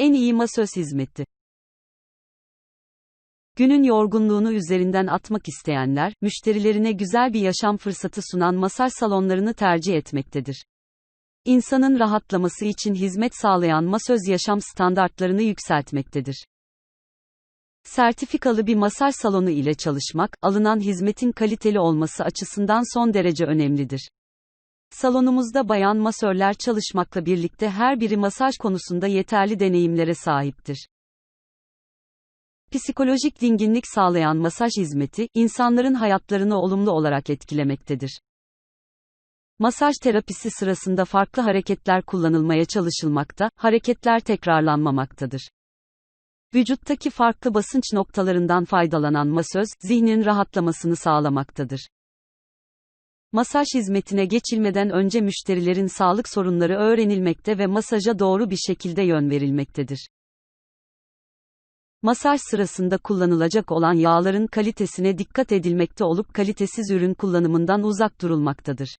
En iyi masöz hizmeti. Günün yorgunluğunu üzerinden atmak isteyenler, müşterilerine güzel bir yaşam fırsatı sunan masaj salonlarını tercih etmektedir. İnsanın rahatlaması için hizmet sağlayan masöz yaşam standartlarını yükseltmektedir. Sertifikalı bir masaj salonu ile çalışmak, alınan hizmetin kaliteli olması açısından son derece önemlidir. Salonumuzda bayan masörler çalışmakla birlikte her biri masaj konusunda yeterli deneyimlere sahiptir. Psikolojik dinginlik sağlayan masaj hizmeti, insanların hayatlarını olumlu olarak etkilemektedir. Masaj terapisi sırasında farklı hareketler kullanılmaya çalışılmakta, hareketler tekrarlanmamaktadır. Vücuttaki farklı basınç noktalarından faydalanan masöz, zihnin rahatlamasını sağlamaktadır. Masaj hizmetine geçilmeden önce müşterilerin sağlık sorunları öğrenilmekte ve masaja doğru bir şekilde yön verilmektedir. Masaj sırasında kullanılacak olan yağların kalitesine dikkat edilmekte olup kalitesiz ürün kullanımından uzak durulmaktadır.